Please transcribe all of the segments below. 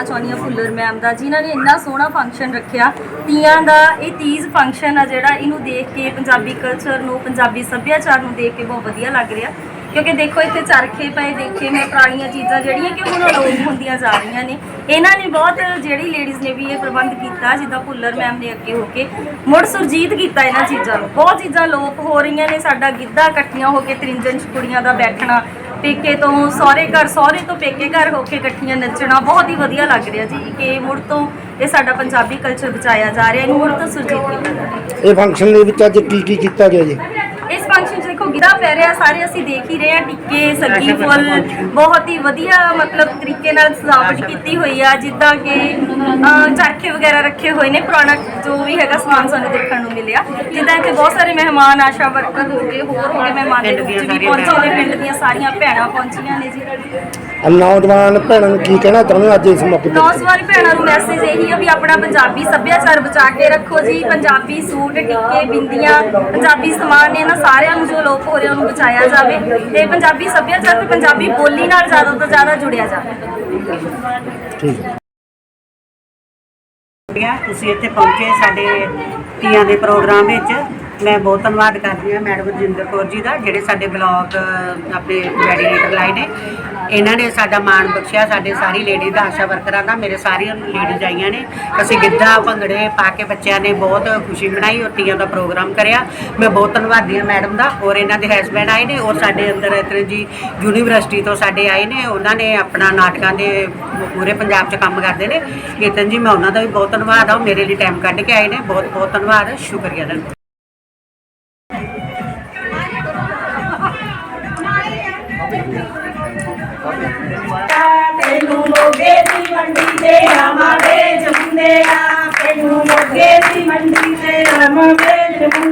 ਕਰਨਾ ਚਾਹੁੰਦੀ ਹਾਂ ਫੁੱਲਰ ਮੈਮ ਦਾ, ਜਿਨ੍ਹਾਂ ਨੇ ਇੰਨਾ ਸੋਹਣਾ ਫੰਕਸ਼ਨ ਰੱਖਿਆ। ਤੀਆਂ ਦਾ ਇਹ ਤੀਜ ਫੰਕਸ਼ਨ ਆ ਜਿਹੜਾ ਇਹਨੂੰ ਦੇਖ ਕੇ ਪੰਜਾਬੀ ਕਲਚਰ ਨੂੰ, ਪੰਜਾਬੀ ਸੱਭਿਆਚਾਰ ਨੂੰ ਦੇਖ ਕੇ ਬਹੁਤ ਵਧੀਆ ਲੱਗ ਰਿਹਾ। ਕਿਉਂਕਿ ਦੇਖੋ, ਇੱਥੇ ਚਰਖੇ ਪਏ, ਦੇਖੇ ਮੈਂ ਪੁਰਾਣੀਆਂ ਚੀਜ਼ਾਂ ਜਿਹੜੀਆਂ ਕਿ ਹੁਣ ਅਲੋਪ ਹੁੰਦੀਆਂ ਜਾ ਰਹੀਆਂ ਨੇ। ਇਹਨਾਂ ਨੇ ਬਹੁਤ ਜਿਹੜੀ ਲੇਡੀਜ਼ ਨੇ ਵੀ ਇਹ ਪ੍ਰਬੰਧ ਕੀਤਾ, ਜਿੱਦਾਂ ਭੁੱਲਰ ਮੈਮ ਨੇ ਅੱਗੇ ਹੋ ਕੇ ਮੁੜ ਸੁਰਜੀਤ ਕੀਤਾ ਇਹਨਾਂ ਚੀਜ਼ਾਂ ਨੂੰ। ਬਹੁਤ ਚੀਜ਼ਾਂ ਲੋਪ ਹੋ ਰਹੀਆਂ ਨੇ, ਸਾਡਾ ਗਿੱਧਾ ਇਕੱਠੀਆਂ ਹੋ ਕੇ ਤ੍ਰਿੰਜਨ ਕੁੜੀਆਂ ਦਾ ਬੈਠਣਾ ਪੇਕੇ ਤੋਂ, ਸਹੁਰੇ ਘਰ, ਸਹੁਰੇ ਤੋਂ ਪੇਕੇ ਘਰ ਹੋ ਕੇ ਇਕੱਠੀਆਂ ਨੱਚਣਾ ਬਹੁਤ ਹੀ ਵਧੀਆ ਲੱਗ ਰਿਹਾ ਜੀ, ਕਿ ਮੁੜ ਤੋਂ ਇਹ ਸਾਡਾ ਪੰਜਾਬੀ ਕਲਚਰ ਬਚਾਇਆ ਜਾ ਰਿਹਾ ਇਹਨੂੰ ਮੁੜ ਤੋਂ ਸੁਰਜੀਤ ਕੀਤਾ ਜਾ ਰਿਹਾ। ਇਹ ਫੰਕਸ਼ਨ ਦੇ ਵਿੱਚ ਅੱਜ ਕੀ ਕੀ ਕੀਤਾ ਗਿਆ ਜੀ? ਗਿੱਧਾ ਪੈ ਰਿਹਾ ਸਾਰੇ ਅਸੀਂ ਦੇਖ ਹੀ ਰਹੇ ਹਾਂ ਟਿੱਕੇ ਸੱਗੀ ਫੁੱਲ ਬਹੁਤ ਹੀ ਵਧੀਆ ਮਤਲਬ ਤਰੀਕੇ ਨਾਲ ਸਜਾਵਟ ਕੀਤੀ ਹੋਈ ਆ ਜਿੱਦਾਂ ਕਿ ਅਹ, ਚਰਖੇ ਵਗੈਰਾ ਰੱਖੇ ਹੋਏ ਨੇ ਪੁਰਾਣਾ ਜੋ ਵੀ ਹੈਗਾ ਸਮਾਨ ਸਾਨੂੰ ਦੇਖਣ ਨੂੰ ਮਿਲਿਆ। ਜਿੱਦਾਂ ਇੱਥੇ ਬਹੁਤ ਸਾਰੇ ਮਹਿਮਾਨ ਆਸ਼ਾ ਵਰਕਰ ਹੋ ਗਏ ਹੋਰ ਹੋ ਗਏ ਮਹਿਮਾਨ ਦੇ ਰੂਪ 'ਚ ਵੀ ਪਹੁੰਚੇ ਨੇ ਪਿੰਡ ਦੀਆਂ ਸਾਰੀਆਂ ਭੈਣਾਂ ਪਹੁੰਚੀਆਂ ਨੇ ਜੀ। ਨੌਜਵਾਨ ਭੈਣਾਂ ਨੂੰ ਕੀ ਕਹਿਣਾ ਚਾਹੁੰਦੇ ਹੋ ਅੱਜ ਇਸ ਮੌਕੇ ਤੇ? ਨੌਜਵਾਨ ਭੈਣਾਂ ਨੂੰ ਮੈਸੇਜ ਇਹੀ ਆ ਵੀ ਆਪਣਾ ਪੰਜਾਬੀ ਸੱਭਿਆਚਾਰ ਬਚਾ ਕੇ ਰੱਖੋ ਜੀ ਪੰਜਾਬੀ ਸੂਟ ਟਿੱਕੇ ਬਿੰਦੀਆਂ ਪੰਜਾਬੀ ਸਮਾਨ ਨੇ ਇਹਨਾਂ ਸਾਰਿਆਂ ਨੂੰ ਜੋ ਲੋਪ ਹੋ ਰਿਹਾ ਉਹਨੂੰ ਬਚਾਇਆ ਜਾਵੇ ਤੇ ਪੰਜਾਬੀ ਸੱਭਿਆਚਾਰ ਤੇ ਪੰਜਾਬੀ ਬੋਲੀ ਨਾਲ ਜ਼ਿਆਦਾ ਤੋਂ ਜ਼ਿਆਦਾ ਜੁੜਿਆ ਜਾਵੇ। ਠੀਕ। ਹੈ ਤੁਸੀਂ ਇੱਥੇ ਪਹੁੰਚੇ ਸਾਡੇ ਤੀਆਂ ਦੇ ਪ੍ਰੋਗਰਾਮ ਵਿੱਚ। ਮੈਂ ਬਹੁਤ ਧੰਨਵਾਦ ਕਰਦੀ ਹਾਂ ਮੈਡਮ ਰਜਿੰਦਰ ਕੌਰ ਜੀ ਦਾ, ਜਿਹੜੇ ਸਾਡੇ ਬਲਾਕ ਆਪਣੇ ਮੈਡੀਏਟਰ ਲਾਏ ਨੇ। ਇਹਨਾਂ ਨੇ ਸਾਡਾ ਮਾਣ ਬਖਸ਼ਿਆ, ਸਾਡੇ ਸਾਰੀ ਲੇਡੀ ਦਾ, ਆਸ਼ਾ ਵਰਕਰਾਂ ਦਾ, ਮੇਰੇ ਸਾਰੀਆਂ ਲੇਡੀਜ਼ ਆਈਆਂ ਨੇ। ਅਸੀਂ ਗਿੱਧਾ, ਭੰਗੜੇ ਪਾ ਕੇ ਬੱਚਿਆਂ ਨੇ ਬਹੁਤ ਖੁਸ਼ੀ ਮਨਾਈ ਔਰ ਤੀਆਂ ਦਾ ਪ੍ਰੋਗਰਾਮ ਕਰਿਆ। ਮੈਂ ਬਹੁਤ ਧੰਨਵਾਦੀ ਹਾਂ ਮੈਡਮ ਦਾ ਔਰ ਇਹਨਾਂ ਦੇ ਹਸਬੈਂਡ ਆਏ ਨੇ ਔਰ ਸਾਡੇ ਅੰਦਰ ਇਤਨੇ ਜੀ ਯੂਨੀਵਰਸਿਟੀ ਤੋਂ ਸਾਡੇ ਆਏ ਨੇ। ਉਹਨਾਂ ਨੇ ਆਪਣਾ ਨਾਟਕਾਂ ਦੇ ਪੂਰੇ ਪੰਜਾਬ 'ਚ ਕੰਮ ਕਰਦੇ ਨੇ। ਕੀਰਤਨ ਜੀ, ਮੈਂ ਉਹਨਾਂ ਦਾ ਵੀ ਬਹੁਤ ਧੰਨਵਾਦ ਆ ਉਹ ਮੇਰੇ ਲਈ ਟਾਈਮ ਕੱਢ ਕੇ ਆਏ ਨੇ। ਬਹੁਤ ਬਹੁਤ ਧੰਨਵਾਦ। ਸ਼ੁਕਰੀਆ। ਦਾ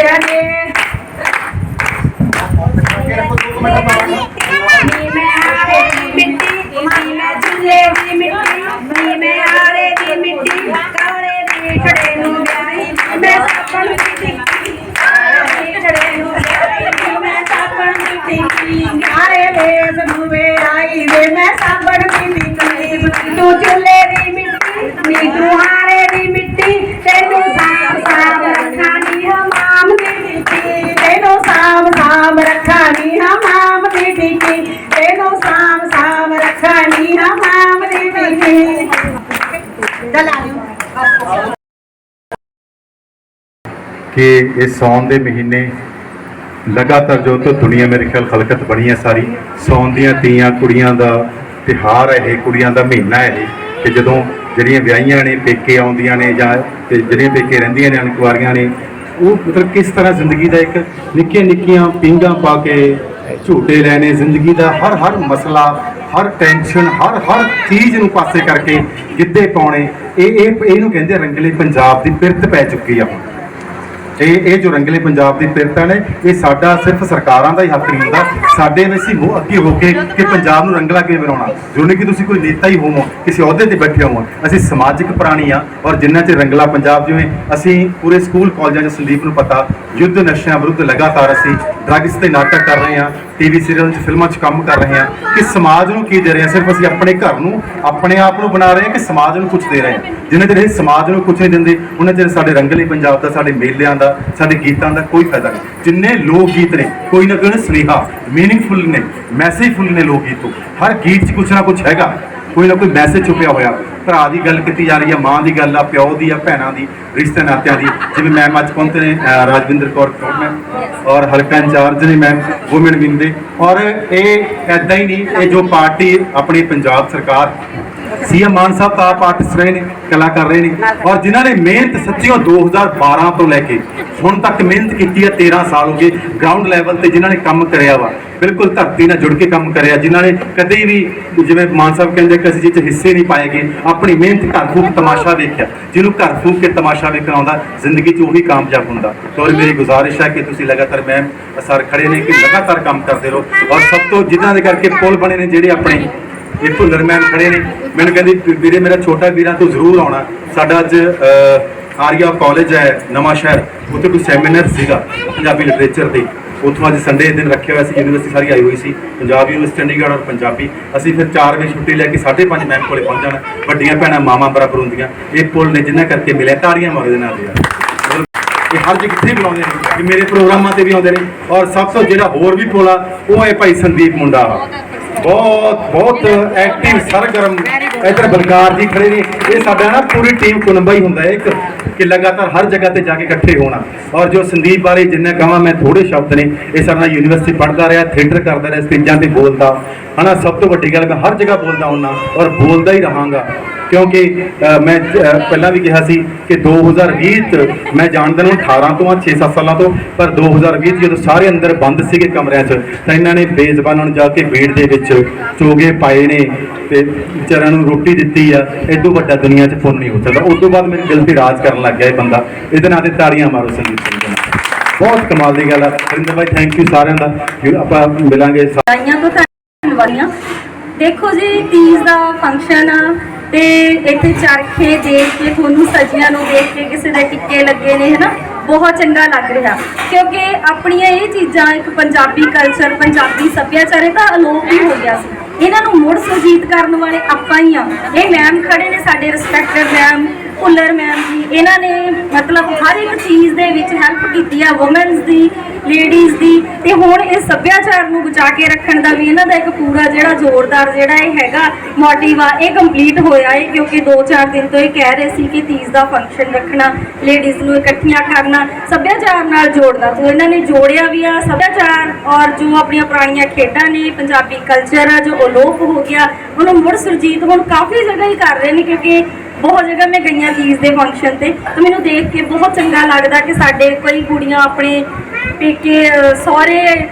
ਤੇਰੇ ਰੁਪਿਆ ਇਸ ਸੌਣ ਦੇ ਮਹੀਨੇ ਲਗਾਤਾਰ ਜੋ ਤੋਂ ਦੁਨੀਆ ਮੇਰੇ ਖਿਆਲ ਖਲਕਤ ਬਣੀ ਹੈ ਸਾਰੀ ਸੌਣ ਦੀਆਂ ਤੀਆਂ ਕੁੜੀਆਂ ਦਾ ਤਿਹਾਰ ਹੈ ਇਹ, ਕੁੜੀਆਂ ਦਾ ਮਹੀਨਾ ਹੈ ਇਹ, ਕਿ ਜਦੋਂ ਜਿਹੜੀਆਂ ਵਿਆਹੀਆਂ ਨੇ, ਪੇਕੇ ਆਉਂਦੀਆਂ ਨੇ ਜਾਂ ਤੇ ਜਿਹੜੀਆਂ ਪੇਕੇ ਰਹਿੰਦੀਆਂ ਨੇ ਅਣਕੁਆਰੀਆਂ ਨੇ, ਉਹ ਮਤਲਬ ਕਿਸ ਤਰ੍ਹਾਂ ਜ਼ਿੰਦਗੀ ਦਾ ਇੱਕ ਨਿੱਕੀਆਂ ਨਿੱਕੀਆਂ ਪਿੰਗਾਂ ਪਾ ਕੇ ਝੂਟੇ ਲੈਣੇ, ਜ਼ਿੰਦਗੀ ਦਾ ਹਰ ਹਰ ਮਸਲਾ, ਹਰ ਟੈਨਸ਼ਨ ਹਰ ਹਰ ਚੀਜ਼ ਨੂੰ ਪਾਸੇ ਕਰਕੇ ਗਿੱਧੇ ਪਾਉਣੇ, ਇਹ ਇਹ, ਇਹਨੂੰ ਕਹਿੰਦੇ ਰੰਗਲੇ ਪੰਜਾਬ ਦੀ ਪਿਰਤ ਪੈ ਚੁੱਕੀ ਆ ਹੁਣ। ਇਹ ਇਹ ਜੋ ਰੰਗਲੇ ਪੰਜਾਬ ਦੀ ਪਿਰਤਾਂ ਨੇ, ਇਹ ਸਾਡਾ ਸਿਰਫ ਸਰਕਾਰਾਂ ਦਾ ਹੀ ਹੱਕ ਨਹੀਂ ਹੁੰਦਾ। ਸਾਡੇ ਵਿੱਚ ਹੀ ਮੂੰਹ ਅੱਗੇ ਹੋ ਕੇ ਕਿ ਪੰਜਾਬ ਨੂੰ ਰੰਗਲਾ ਕਿਵੇਂ ਬਣਾਉਣਾ। ਜਿਵੇਂ ਕਿ ਤੁਸੀਂ ਕੋਈ ਨੇਤਾ ਹੀ ਹੋਵੋ, ਕਿਸੇ ਅਹੁਦੇ ਤੇ ਬੈਠੇ ਹੋਵੋ। ਅਸੀਂ ਸਮਾਜਿਕ ਪ੍ਰਾਣੀ ਆ ਔਰ ਜਿੰਨਾ 'ਚ ਰੰਗਲਾ ਪੰਜਾਬ ਜਿਵੇਂ ਅਸੀਂ ਪੂਰੇ ਸਕੂਲ, ਕਾਲਜਾਂ 'ਚ ਸੰਦੀਪ ਨੂੰ ਪਤਾ, ਯੁੱਧ ਨਸ਼ਿਆਂ ਵਿਰੁੱਧ ਲਗਾਤਾਰ ਅਸੀਂ ਡਰੱਗਸ ਤੇ ਨਾਟਕ ਕਰ ਰਹੇ ਹਾਂ ਟੀਵੀ ਸੀਰੀਅਲ 'ਚ, ਫਿਲਮਾਂ 'ਚ ਕੰਮ ਕਰ ਰਹੇ ਹਾਂ, ਕਿ ਸਮਾਜ ਨੂੰ ਕੀ ਦੇ ਰਹੇ ਹਾਂ? ਸਿਰਫ ਅਸੀਂ ਆਪਣੇ ਘਰ ਨੂੰ, ਆਪਣੇ ਆਪ ਨੂੰ ਬਣਾ ਰਹੇ ਹਾਂ ਕਿ ਸਮਾਜ ਨੂੰ ਕੁਝ ਦੇ ਰਹੇ ਹਾਂ? ਜਿੰਨੇ ਚਿਰ ਇਹ ਸਮਾਜ ਨੂੰ ਕੁਝ ਨਹੀਂ ਦਿੰਦੇ ਉਹਨਾਂ ਚਿਰ ਸਾਡੇ ਰੰਗਲੇ ਪੰਜਾਬ ਦਾ, ਸਾਡੇ ਮੇਲਿਆਂ ਦਾ, ਸਾਡੇ ਗੀਤਾਂ ਦਾ ਕੋਈ ਫਾਇਦਾ ਨਹੀਂ। ਜਿੰਨੇ ਲੋਕ ਗੀਤ ਨੇ, ਕੋਈ ਨਾ ਕੋਈ ਸੁਨੇਹਾ ਮੀਨਿੰਗਫੁਲ ਨੇ ਮੈਸੇਜਫੁਲ ਨੇ ਲੋਕ ਗੀਤ ਤੋਂ। ਹਰ ਗੀਤ 'ਚ ਕੁਝ ਨਾ ਕੁਝ ਹੈਗਾ। ਕੋਈ ਨਾ ਕੋਈ ਮੈਸੇਜ ਛੁਪਿਆ ਹੋਇਆ। ਭਰਾ ਦੀ ਗੱਲ ਕੀਤੀ ਜਾ ਰਹੀ ਹੈ ਮਾਂ ਦੀ ਗੱਲ ਆ ਪਿਓ ਦੀ ਆ ਭੈਣਾਂ ਦੀ ਰਿਸ਼ਤੇ ਨਾਤਿਆਂ ਦੀ। ਜਿਵੇਂ ਮੈਮ ਅੱਜ ਪਹੁੰਚੇ ਨੇ ਅਹ, ਰਾਜਵਿੰਦਰ ਕੌਰ ਕੌਰ ਮੈਮ ਔਰ ਹਲਕਾ ਇੰਚਾਰਜ ਨੇ ਮੈਮ ਵੂਮਨ ਵਿੰਗ ਦੇ। ਔਰ ਇਹ ਐਦਾਂ ਹੀ ਨਹੀਂ ਇਹ ਜੋ ਪਾਰਟੀ ਆਪਣੀ ਪੰਜਾਬ ਸਰਕਾਰ ਸੀਐਮ ਮਾਨ ਸਾਹਿਬ ਤਾਂ ਆਪ ਆਰਟਿਸਟ ਰਹੇ ਨੇ ਕਲਾਕਾਰ ਰਹੇ ਨੇ। ਔਰ ਜਿਨ੍ਹਾਂ ਨੇ ਮਿਹਨਤ ਸੱਚੀਓ 2012 ਤੋਂ ਲੈ ਕੇ ਹੁਣ ਤੱਕ ਮਿਹਨਤ ਕੀਤੀ ਹੈ 13 ਸਾਲ ਹੋ ਗਏ ਗਰਾਊਂਡ ਲੈਵਲ ਤੇ ਜਿਨ੍ਹਾਂ ਨੇ ਕੰਮ ਕਰਿਆ ਵਾ ਬਿਲਕੁਲ ਧਰਤੀ ਨਾਲ ਜੁੜ ਕੇ ਕੰਮ ਕਰਿਆ। ਜਿਨ੍ਹਾਂ ਨੇ ਕਦੇ ਵੀ ਜਿਵੇਂ ਮਾਨ ਸਾਹਿਬ ਕਹਿੰਦੇ ਕਿ ਅਸੀਂ ਜਿੱਥੇ ਹਿੱਸੇ ਨਹੀਂ ਪਾਏਗੇ ਆਪਣੀ ਮਿਹਨਤ ਘਰ ਫੂਕ ਤਮਾਸ਼ਾ ਵੇਖਿਆ। ਜਿਹਨੂੰ ਘਰ ਫੂਕ ਕੇ ਤਮਾਸ਼ਾ ਵੇਖਣ ਆਉਂਦਾ, ਜ਼ਿੰਦਗੀ 'ਚ ਉਹੀ ਕਾਮਯਾਬ ਹੁੰਦਾ। ਤੇ ਔਰ ਮੇਰੀ ਗੁਜ਼ਾਰਿਸ਼ ਹੈ ਕਿ ਤੁਸੀਂ ਲਗਾਤਾਰ ਮੈਮ ਸਰ ਖੜੇ ਨੇ ਕਿ ਲਗਾਤਾਰ ਕੰਮ ਕਰਦੇ ਰਹੋ। ਔਰ ਸਭ ਤੋਂ ਜਿਨ੍ਹਾਂ ਦੇ ਕਰਕੇ ਪੁਲ ਬਣੇ ਨੇ ਜਿਹੜੇ ਆਪਣੇ ਇਹ ਭੁੱਲਰ ਮੈਮ ਖੜੇ ਨੇ। ਮੈਨੂੰ ਕਹਿੰਦੀ ਵੀਰੇ, ਮੇਰਾ ਛੋਟਾ ਵੀਰਾ ਤੂੰ ਜ਼ਰੂਰ ਆਉਣਾ। ਸਾਡਾ ਅੱਜ ਆਰੀਆ ਕਾਲਜ ਹੈ ਨਵਾਂ ਸ਼ਹਿਰ ਉੱਥੇ ਕੋਈ ਸੈਮੀਨਾਰ ਸੀਗਾ, ਪੰਜਾਬੀ ਲਿਟਰੇਚਰ ਤੇ ਉੱਥੋਂ ਅੱਜ ਸੰਡੇ ਦਿਨ ਰੱਖਿਆ ਹੋਇਆ ਸੀ, ਯੂਨੀਵਰਸਿਟੀ ਸਾਰੀ ਆਈ ਹੋਈ ਸੀ, ਪੰਜਾਬ ਯੂਨੀਵਰਸਿਟੀ, ਚੰਡੀਗੜ੍ਹ ਔਰ ਪੰਜਾਬੀ। ਅਸੀਂ ਫਿਰ 4 ਵਜੇ ਛੁੱਟੀ ਲੈ ਕੇ 5:30 ਮੈਮ ਕੋਲੇ ਪਹੁੰਚ ਜਾਣਾ। ਵੱਡੀਆਂ ਭੈਣਾਂ ਮਾਵਾਂ ਬਰਾਬਰ ਹੁੰਦੀਆਂ ਇਹ ਪੁੱਲ ਨੇ ਜਿਨ੍ਹਾਂ ਕਰਕੇ ਮਿਲਿਆ, ਤਾੜੀਆਂ ਮਾਰੋ ਦੇ ਨਾਲ ਯਾਰ। ਇਹ ਹਰ ਜਗ੍ਹਾ ਕਿੱਥੇ ਬੁਲਾਉਂਦੇ ਨੇ ਕਿ ਮੇਰੇ ਪ੍ਰੋਗਰਾਮਾਂ ਤੇ ਵੀ ਆਉਂਦੇ ਨੇ। ਔਰ ਸਭ ਤੋਂ ਜਿਹੜਾ ਹੋਰ ਵੀ ਪੁਲ ਆ, ਉਹ ਹੈ ਭਾਈ ਸੰਦੀਪ ਮੁੰਡਾ। ਬਹੁਤ ਬਹੁਤ ਐਕਟਿਵ ਸਰਗਰਮ। ਇੱਧਰ ਬਲਕਾਰ ਜੀ ਖੜੇ ਨੇ। ਇਹ ਸਾਡਾ ਨਾ ਪੂਰੀ ਟੀਮ ਕੁਨੰਬਾ ਹੀ ਹੁੰਦਾ ਹੈ ਇੱਕ, ਕਿ ਲਗਾਤਾਰ ਹਰ ਜਗ੍ਹਾ ਤੇ ਜਾ ਕੇ ਇਕੱਠੇ ਹੋਣਾ। ਔਰ ਜੋ ਸੰਦੀਪ ਬਾਰੇ ਜਿੰਨਾ ਕਹਾਂ ਮੈਂ ਥੋੜੇ ਸ਼ਬਦ ਨੇ, ਇਹ ਸਾਡਾ ਯੂਨੀਵਰਸਿਟੀ ਪੜ੍ਹਦਾ ਰਿਹਾ ਥੀਏਟਰ ਕਰਦਾ ਰਿਹਾ ਸਟੇਜਾਂ ਤੇ ਬੋਲਦਾ। ਹਨਾ, ਸਭ ਤੋਂ ਵੱਡੀ ਗੱਲ ਮੈਂ ਹਰ ਜਗ੍ਹਾ ਬੋਲਦਾ ਹੁੰਨਾ ਔਰ ਬੋਲਦਾ ਹੀ ਰਹਾਂਗਾ। ਕਿਉਂਕਿ ਮੈਂ ਪਹਿਲਾਂ ਵੀ ਕਿਹਾ ਸੀ ਕਿ 2020 ਚ ਮੈਂ ਜਾਣਦਾ ਨੂੰ 18 ਤੋਂ ਆ 6-7 ਸਾਲਾਂ ਤੋਂ, ਪਰ 2020 ਚ ਜਦੋਂ ਸਾਰੇ ਅੰਦਰ ਬੰਦ ਸੀਗੇ ਕਮਰਿਆਂ 'ਚ, ਤਾਂ ਇਹਨਾਂ ਨੇ ਬੇਜ਼ਬਾਨਾਂ ਨੂੰ ਜਾ ਕੇ ਬੀੜ ਦੇ ਵਿੱਚ ਚੋਗੇ ਪਾਏ ਨੇ ਤੇ ਵਿਚਾਰਿਆਂ ਨੂੰ ਰੋਟੀ ਦਿੱਤੀ ਆ ਐਡੋ ਵੱਡਾ ਦੁਨੀਆ 'ਚ ਪੁੰਨ ਨਹੀਂ ਹੋ ਸਕਦਾ। ਉਸ ਤੋਂ ਬਾਅਦ ਮੇਰੇ ਦਿਲ ਤੇ ਰਾਜ ਕਰਨ ਲੱਗ ਗਿਆ ਇਹ ਬੰਦਾ। ਇਹਦੇ ਨਾਲ ਤੇ ਤਾੜੀਆਂ ਮਾਰੋ ਸੰਦੀਪ ਸਿੰਘ ਦੇ ਬਹੁਤ ਕਮਾਲ ਦੀ ਗੱਲ ਆ। ਹਰਿੰਦਰ ਭਾਈ ਥੈਂਕ ਯੂ ਸਾਰਿਆਂ ਦਾ। ਆਪਾਂ ਮਿਲਾਂਗੇ ਸਾ- ਤੋਂ ਧੰਨਵਾਦੀਆਂ ਦੇਖੋ ਜੀ ਤੀਜ ਦਾ ਫੰਕਸ਼ਨ ਆ। ਤੇ ਇੱਥੇ ਚਰਖੇ ਦੇਖ ਕੇ, ਤੁਹਾਨੂੰ ਸਜੀਆਂ ਨੂੰ ਦੇਖ ਕੇ ਕਿਸੇ ਦੇ ਟਿੱਕੇ ਲੱਗੇ ਨੇ, ਹਨਾ? ਬਹੁਤ ਚੰਗਾ ਲੱਗ ਰਿਹਾ। ਕਿਉਂਕਿ ਆਪਣੀਆਂ ਇਹ ਚੀਜ਼ਾਂ, ਇੱਕ ਪੰਜਾਬੀ ਕਲਚਰ ਪੰਜਾਬੀ ਸੱਭਿਆਚਾਰ, ਇਹ ਤਾਂ ਅਲੋਪ ਹੀ ਹੋ ਗਿਆ ਸੀ। ਇਹਨਾਂ ਨੂੰ ਮੁੜ ਸੁਰਜੀਤ ਕਰਨ ਵਾਲੇ ਆਪਾਂ ਹੀ ਆ। ਇਹ ਮੈਮ ਖੜੇ ਨੇ ਸਾਡੇ ਰਿਸਪੈਕਟਡ ਮੈਮ ਭੁੱਲਰ ਮੈਮ ਜੀ, ਇਹਨਾਂ ਨੇ ਮਤਲਬ ਹਰ ਇੱਕ ਚੀਜ਼ ਦੇ ਵਿੱਚ ਹੈਲਪ ਕੀਤੀ ਆ ਔਮਨਸ ਦੀ ਲੇਡੀਜ਼ ਦੀ, ਤੇ ਹੁਣ ਇਸ ਸੱਭਿਆਚਾਰ ਨੂੰ ਬਚਾ ਕੇ ਰੱਖਣ ਦਾ ਵੀ ਇਹਨਾਂ ਦਾ ਇੱਕ ਪੂਰਾ ਜਿਹੜਾ ਜ਼ੋਰਦਾਰ ਜਿਹੜਾ ਇਹ ਹੈਗਾ ਮੋਟਿਵ ਆ, ਇਹ ਕੰਪਲੀਟ ਹੋਇਆ ਹੈ ਕਿਉਂਕਿ 2-4 ਦਿਨ ਤੋਂ ਇਹ ਕਹਿ ਰਹੇ ਸੀ ਕਿ ਤੀਜ ਦਾ ਫੰਕਸ਼ਨ ਰੱਖਣਾ ਲੇਡੀਜ਼ ਨੂੰ ਇਕੱਠੀਆਂ ਕਰਨਾ, ਸੱਭਿਆਚਾਰ ਨਾਲ ਜੋੜਨਾ ਤੋਂ ਇਹਨਾਂ ਨੇ ਜੋੜਿਆ ਵੀ ਆ, ਸੱਭਿਆਚਾਰ ਔਰ ਜੋ ਆਪਣੀਆਂ ਪੁਰਾਣੀਆਂ ਖੇਡਾਂ ਨੇ, ਪੰਜਾਬੀ ਕਲਚਰ ਆ, ਜੋ ਅਲੋਪ ਹੋ ਗਿਆ ਉਹਨੂੰ ਮੁੜ ਸੁਰਜੀਤ ਹੁਣ ਕਾਫੀ ਜਗ੍ਹਾ ਹੀ ਕਰ ਰਹੇ ਨੇ, ਕਿਉਂਕਿ ਬਹੁਤ ਜਗ੍ਹਾ ਮੈਂ ਗਈਆਂ ਤੀਜ ਦੇ ਫੰਕਸ਼ਨ ਤੇ ਤਾਂ ਮੈਨੂੰ ਦੇਖ ਕੇ ਬਹੁਤ ਚੰਗਾ ਲੱਗਦਾ ਕਿ ਸਾਡੇ ਕੋਈ ਕੁੜੀਆਂ ਆਪਣੇ ਪੇਕੇ ਅਹ,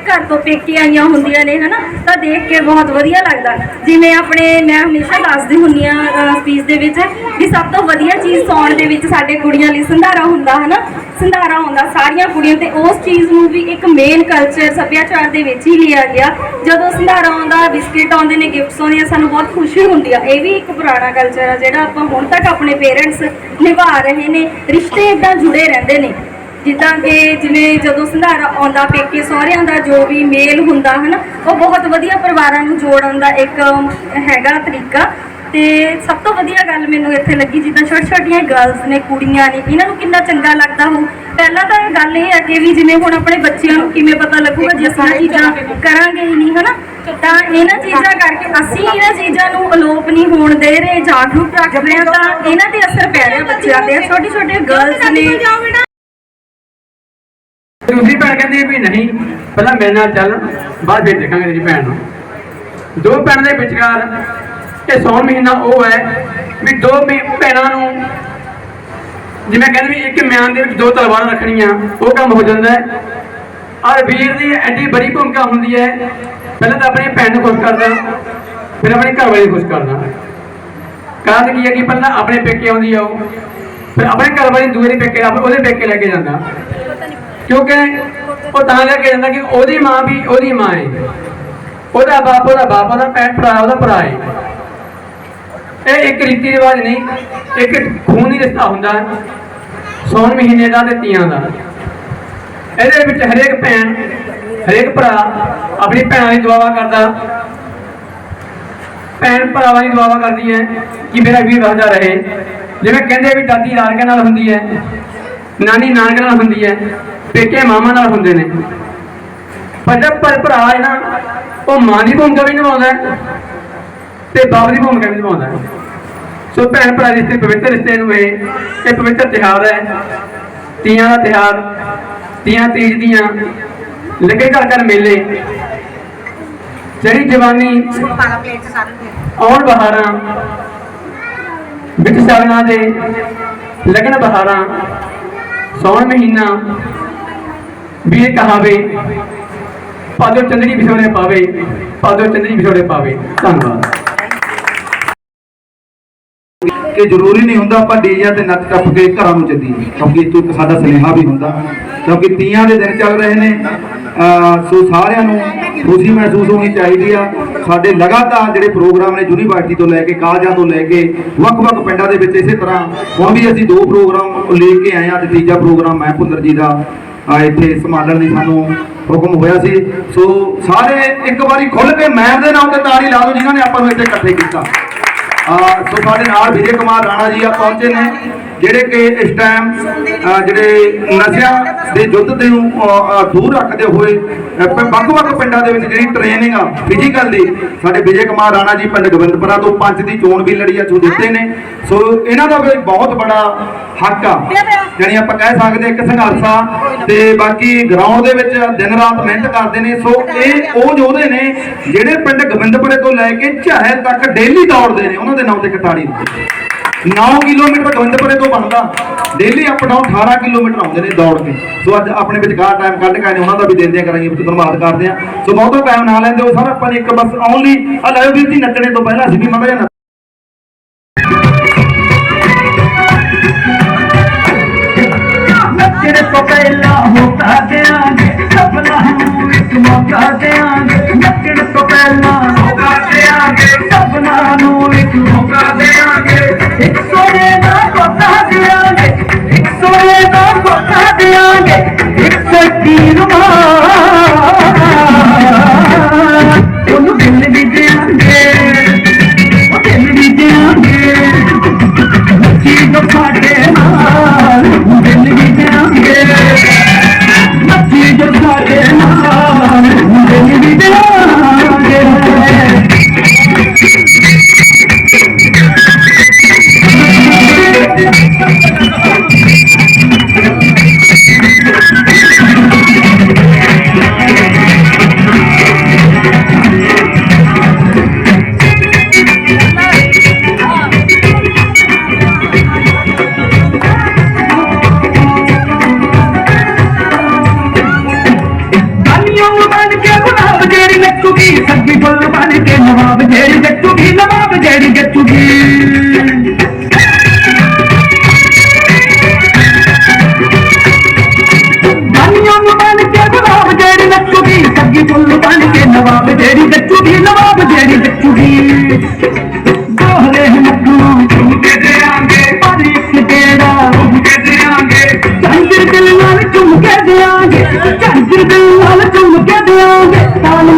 ਘਰ ਤੋਂ ਪੇਕੇ ਆਈਆਂ ਹੁੰਦੀਆਂ ਨੇ ਹਨਾ? ਤਾਂ ਦੇਖ ਕੇ ਬਹੁਤ ਵਧੀਆ ਲੱਗਦਾ। ਜਿਵੇਂ ਆਪਣੇ ਮੈਂ ਹਮੇਸ਼ਾ ਦੱਸਦੀ ਹੁੰਦੀ ਆ ਸਪੀਚ ਦੇ ਵਿੱਚ ਵੀ ਸਭ ਤੋਂ ਵਧੀਆ ਚੀਜ਼ ਸੌਣ ਦੇ ਵਿੱਚ ਸਾਡੇ ਕੁੜੀਆਂ ਲਈ ਸੰਧਾਰਾ ਹੁੰਦਾ ਹਨਾ? ਸੰਧਾਰਾ ਆਉਂਦਾ ਸਾਰੀਆਂ ਕੁੜੀਆਂ ਤੇ ਉਸ ਚੀਜ਼ ਨੂੰ ਵੀ ਇੱਕ ਮੇਨ ਕਲਚਰ ਸੱਭਿਆਚਾਰ ਦੇ ਵਿੱਚ ਹੀ ਲਿਆ ਗਿਆ। ਜਦੋਂ ਸੰਧਾਰਾ ਆਉਂਦਾ ਬਿਸਕਿਟ ਆਉਂਦੇ ਨੇ ਗਿਫਟਸ ਆਉਂਦੀਆਂ ਸਾਨੂੰ ਬਹੁਤ ਖੁਸ਼ੀ ਹੁੰਦੀ ਆ। ਇਹ ਵੀ ਇੱਕ ਪੁਰਾਣਾ ਕਲਚਰ ਆ ਜਿਹੜਾ ਆਪਾਂ ਹੁਣ ਤੱਕ ਆਪਣੇ ਪੇਰੈਂਟਸ ਨਿਭਾ ਰਹੇ ਨੇ ਰਿਸ਼ਤੇ ਇਦਾਂ ਜੁੜੇ ਰਹਿੰਦੇ ਨੇ। ਜਿੱਦਾਂ ਕਿ ਜਿਵੇਂ ਜਦੋਂ ਸੰਧਾਰਾ ਆਉਂਦਾ, ਪੇਕੇ ਸਹੁਰਿਆਂ ਦਾ ਜੋ ਵੀ ਮੇਲ ਹੁੰਦਾ, ਹਨਾ, ਉਹ ਬਹੁਤ ਵਧੀਆ ਪਰਿਵਾਰਾਂ ਨੂੰ ਜੋੜਨ ਦਾ ਇੱਕ ਹੈਗਾ ਤਰੀਕਾ। ਤੇ ਸਭ ਤੋਂ ਵਧੀਆ ਗੱਲ ਮੈਨੂੰ ਇੱਥੇ ਲੱਗੀ, ਜਿੱਦਾਂ ਛੋਟੀਆਂ ਛੋਟੀਆਂ ਗਰਲਸ ਨੇ, ਕੁੜੀਆਂ ਨੇ, ਇਹਨਾਂ ਨੂੰ ਕਿੰਨਾ ਚੰਗਾ ਲੱਗਦਾ ਹੋ ਪਹਿਲਾਂ ਤਾਂ ਗੱਲ ਇਹ ਹੈ ਕਿ ਵੀ ਜਿਵੇਂ ਹੁਣ ਆਪਣੇ ਬੱਚਿਆਂ ਨੂੰ ਕਿਵੇਂ ਪਤਾ ਲੱਗੂਗਾ ਜੇ ਅਸੀਂ ਇਹ ਚੀਜ਼ਾਂ ਕਰਾਂਗੇ ਹੀ ਨਹੀਂ, ਹਨਾ। ਤਾਂ ਇਹਨਾਂ ਚੀਜ਼ਾਂ ਕਰਕੇ ਅਸੀਂ ਇਹਨਾਂ ਚੀਜ਼ਾਂ ਨੂੰ ਅਲੋਪ ਨਹੀਂ ਹੋਣ ਦੇ ਰਹੇ, ਜਾਗਰੂਕ ਰੱਖ ਰਹੇ ਹਾਂ, ਤਾਂ ਇਹਨਾਂ ਤੇ ਅਸਰ ਪੈ ਰਿਹਾ ਬੱਚਿਆਂ ਤੇ। ਛੋਟੀ ਛੋਟੀਆਂ ਗਰਲਸ ਨੇ ਦੂਜੀ ਭੈਣ ਕਹਿੰਦੀ ਵੀ ਨਹੀਂ, ਪਹਿਲਾਂ ਮੇਰੇ ਨਾਲ ਚੱਲ, ਬਾਅਦ ਵਿੱਚ ਦੇਖਾਂਗੇ ਤੇਰੀ ਭੈਣ ਨੂੰ। ਦੋ ਭੈਣ ਦੇ ਵਿਚਕਾਰ ਇਹ ਸੌਣ ਮਹੀਨਾ ਉਹ ਹੈ ਵੀ ਦੋ ਭੈਣਾਂ ਨੂੰ ਜਿਵੇਂ ਕਹਿੰਦੇ ਵੀ ਇੱਕ ਮਿਆਨ ਦੇ ਵਿੱਚ ਦੋ ਤਲਵਾਰਾਂ ਰੱਖਣੀਆਂ, ਉਹ ਕੰਮ ਹੋ ਜਾਂਦਾ ਹੈ। ਔਰ ਵੀਰ ਦੀ ਐਡੀ ਬੜੀ ਭੂਮਿਕਾ ਹੁੰਦੀ ਹੈ, ਪਹਿਲਾਂ ਤਾਂ ਆਪਣੀ ਭੈਣ ਨੂੰ ਖੁਸ਼ ਕਰਦਾ, ਫਿਰ ਆਪਣੇ ਘਰ ਵਾਲੇ ਨੂੰ ਖੁਸ਼ ਕਰਦਾ। ਕਾਰਨ ਕੀ ਹੈ ਕਿ ਪਹਿਲਾਂ ਆਪਣੇ ਪੇਕੇ ਆਉਂਦੀ ਆ ਉਹ, ਫਿਰ ਆਪਣੇ ਘਰ ਵਾਲੇ ਨੂੰ ਦੂਏ ਦੇ ਪੇਕੇ ਉਹਦੇ ਪੇਕੇ ਲੈ ਕੇ ਜਾਂਦਾ। ਕਿਉਂਕਿ ਉਹ ਤਾਂ ਕਰਕੇ ਜਾਂਦਾ ਕਿ ਉਹਦੀ ਮਾਂ ਵੀ ਉਹਦੀ ਮਾਂ ਹੈ ਉਹਦਾ ਬਾਪ ਉਹਦਾ ਬਾਪ, ਉਹਦਾ ਭੈਣ ਭਰਾ, ਉਹਦਾ ਭਰਾ ਹੈ ਇਹ ਇੱਕ ਰੀਤੀ ਰਿਵਾਜ ਨਹੀਂ, ਇੱਕ ਖੂਨੀ ਰਿਸ਼ਤਾ ਹੁੰਦਾ ਹੈ। ਸੌਣ ਮਹੀਨੇ ਦਾ ਤੇ ਤੀਆਂ ਦਾ। ਇਹਦੇ ਵਿੱਚ ਹਰੇਕ ਭੈਣ, ਹਰੇਕ ਭਰਾ ਆਪਣੀ ਭੈਣਾਂ ਦੀ ਦੁਆਵਾ ਕਰਦਾ। ਭੈਣ ਭਰਾਵਾਂ ਦੀ ਦੁਆਵਾ ਕਰਦੀ ਹੈ ਕਿ ਮੇਰਾ ਵੀਰ ਵਸਦਾ ਰਹੇ। ਜਿਵੇਂ ਕਹਿੰਦੇ ਵੀ ਦਾਦੀ ਨਾਨਕੇ ਨਾਲ ਹੁੰਦੀ ਹੈ, ਨਾਨੀ ਨਾਨਕੇ ਨਾਲ ਹੁੰਦੀ ਹੈ। ਪੇਕੇ ਮਾਮਾ ਨਾਲ ਹੁੰਦੇ ਨੇ। ਪਰ ਜਦ ਪਰ ਭਰਾ ਹੈ ਨਾ ਉਹ ਮਾਂ ਦੀ ਭੂਮਿਕਾ ਵੀ ਨਿਭਾਉਂਦਾ ਹੈ ਤੇ ਬਾਪ ਦੀ ਭੂਮਿਕਾ ਵੀ ਨਿਭਾਉਂਦਾ ਸੋ ਭੈਣ ਭਰਾ ਦੇ ਰਿਸ਼ਤੇ ਪਵਿੱਤਰ ਰਿਸ਼ਤੇ ਨੂੰ ਇਹ ਇਹ ਪਵਿੱਤਰ ਤਿਉਹਾਰ ਹੈ। ਤੀਆਂ ਦਾ ਤਿਉਹਾਰ, ਤੀਆਂ ਤੀਜ ਦੀਆਂ, ਲੱਗੇ ਘਰ ਘਰ ਮੇਲੇ। ਜਿਹੜੀ ਜਵਾਨੀ ਪਾਲਾ ਆਉਣ ਬਹਾਰਾਂ ਵਿੱਚ ਸਗਨਾਂ ਦੇ ਲਗਨ ਬਹਾਰਾਂ ਸੌਣ ਮਹੀਨਾ ਵੀ ਇਹ ਕਹਾਵੇ ਪਾਦੋ ਚੰਦਰੀ ਵਿਛੋੜੇ ਪਾਵੇ ਪਾਦੋ ਚੰਦਰੀ ਵਿਛੋੜੇ ਪਾਵੇ। ਧੰਨਵਾਦ। ਕਿ ਜ਼ਰੂਰੀ ਨਹੀਂ ਹੁੰਦਾ ਆਪਾਂ ਡੀਜੇ ਤੇ ਨੱਚ ਟੱਪ ਕੇ ਘਰਾਂ ਨੂੰ ਚੱਲੀਏ, ਕਿਉਂਕਿ ਇਹ ਇੱਕ ਸਾਡਾ ਸੁਨੇਹਾ ਵੀ ਹੁੰਦਾ। ਕਿਉਂਕਿ ਤੀਆਂ ਦੇ ਦਿਨ ਚੱਲ ਰਹੇ ਨੇ ਸੋ ਸਾਰਿਆਂ ਨੂੰ ਖੁਸ਼ੀ ਮਹਿਸੂਸ ਹੋਣੀ ਚਾਹੀਦੀ ਆ। ਸਾਡੇ ਲਗਾਤਾਰ ਜਿਹੜੇ ਪ੍ਰੋਗਰਾਮ ਨੇ ਯੂਨੀਵਰਸਿਟੀ ਤੋਂ ਲੈ ਕੇ, ਕਾਲਜਾਂ ਤੋਂ ਲੈ ਕੇ, ਵੱਖ-ਵੱਖ ਪਿੰਡਾਂ ਦੇ ਵਿੱਚ ਇਸੇ ਤਰ੍ਹਾਂ, ਹੁਣ ਵੀ ਅਸੀਂ ਦੋ ਪ੍ਰੋਗਰਾਮ ਲੈ ਕੇ ਆਏ ਆ ਤੇ ਤੀਜਾ ਪ੍ਰੋਗਰਾਮ ਮੈਂ ਭੁੰਦਰ ਜੀ ਦਾ। ਇੱਥੇ ਸੰਭਾਲਣ ਦੀ ਸਾਨੂੰ ਹੁਕਮ ਹੋਇਆ ਸੀ। ਸੋ ਸਾਰੇ ਇੱਕ ਵਾਰੀ ਖੁੱਲ ਕੇ ਮੈਮ ਦੇ ਨਾਮ ਤੇ ਤਾੜੀ ਲਾ ਦਿਓ, ਜਿਨ੍ਹਾਂ ਨੇ ਆਪਾਂ ਨੂੰ ਇੱਥੇ ਇਕੱਠੇ ਕੀਤਾ। ਸੋ ਸਾਡੇ ਨਾਲ ਵਿਜੇ ਕੁਮਾਰ ਰਾਣਾ ਜੀ ਆ, ਪਹੁੰਚੇ ਨੇ। ਜਿਹੜੇ ਕਿ ਇਸ ਟਾਈਮ ਜਿਹੜੇ ਨਸ਼ਿਆਂ ਦੇ ਯੁੱਧ ਦੇ ਨੂੰ ਦੂਰ ਰੱਖਦੇ ਹੋਏ ਵੱਖ-ਵੱਖ ਪਿੰਡਾਂ ਦੇ ਵਿੱਚ ਜਿਹੜੀ ਟ੍ਰੇਨਿੰਗ ਆ ਫਿਜ਼ੀਕਲ ਦੀ, ਸਾਡੇ ਵਿਜੇ ਕੁਮਾਰ ਰਾਣਾ ਜੀ ਪਿੰਡ ਗੋਬਿੰਦਪੁਰਾ ਤੋਂ ਪੰਜ ਦੀ ਚੋਣ ਵੀ ਲੜੀ ਆ ਸੋ ਦਿੱਤੇ ਨੇ। ਸੋ ਇਹਨਾਂ ਦਾ ਵੀ ਬਹੁਤ ਬੜਾ ਹੱਕ ਆ। ਜਾਣੀ ਆਪਾਂ ਕਹਿ ਸਕਦੇ ਇੱਕ ਸੰਘਰਸ਼ ਆ। ਤੇ ਬਾਕੀ ਗਰਾਊਂਡ ਦੇ ਵਿੱਚ ਦਿਨ ਰਾਤ ਮਿਹਨਤ ਕਰਦੇ ਨੇ। ਸੋ ਇਹ ਉਹ ਯੋਧੇ ਨੇ ਜਿਹੜੇ ਪਿੰਡ ਗੋਬਿੰਦਪੁਰੇ ਤੋਂ ਲੈ ਕੇ ਝਾਹਲ ਤੱਕ ਡੇਲੀ ਦੌੜਦੇ ਨੇ। ਉਹਨਾਂ ਦੇ ਨਾਮ ਤੇ ਕਟਾੜੀ 9 ਕਿਲੋਮੀਟਰ ਗੋਬਿੰਦਪੁਰੇ ਤੋਂ ਬਣਦਾ। ਡੇਲੀ ਅਪ ਡਾਊਨ 18 ਕਿਲੋਮੀਟਰ ਆਉਂਦੇ ਨੇ ਦੌੜ ਕੇ ਸੋ ਅੱਜ ਆਪਣੇ ਵਿਚਕਾਰ ਟਾਈਮ ਕੱਢ ਕੇ ਆਏ ਉਹਨਾਂ ਦਾ ਵੀ ਦਿੰਦੇ ਕਰਾਂਗੇ ਵਿੱਚ ਧੰਨਵਾਦ ਕਰਦੇ ਆ ਸੋ ਬਹੁਤਾ ਟਾਈਮ ਨਾ ਲੈਂਦੇ ਹੋ ਸਰ, ਆਪਾਂ ਇੱਕ ਬਸ ਓਨਲੀ ਆ ਲਾਇਓ ਵੀਰ ਜੀ, ਨੱਚਣੇ ਤੋਂ ਪਹਿਲਾਂ ਅਸੀਂ ਵੀ ਮੜਾ ਜਾਣਾ ਨੱਚਣ। ਤੋਂ ਪਹਿਲਾਂ ਹੋਕਾ ਦੇਾਂਗੇ ਸਪਨਾ ਨੂੰ ਇੱਕ ਮੌਕਾ ਦੇਾਂਗੇ ਨੱਚਣ ਤੋਂ ਪਹਿਲਾਂ ਹੋਕਾ ਦੇਾਂਗੇ ਗਾਲੀਆਂ ਬਣ ਕੇ ਗੁਲਾਬ ਜਿਹੜੀ ਨੱਚੂਗੀ, ਸੱਗੀ ਫੁੱਲ ਬਣ ਕੇ, ਨਵਾਬ ਜਿਹੜੀ ਜੱਚੂਗੀ ਨਵਾਬ ਜਿਹੜੀ ਜੱਚੂਗੀ ਬਣ ਕੇ ਗੁਲਾਬ ਜਿਹੜੀ ਨੱਚੂਗੀ, ਸੱਗੀ ਫੁੱਲ ਬਣ ਕੇ, ਨਵਾਬ ਜਿਹੜੀ ਜੱਚੂਗੀ ਨਵਾਬ ਜਿਹੜੀ ਜੱਚੂਗੀ তাহলে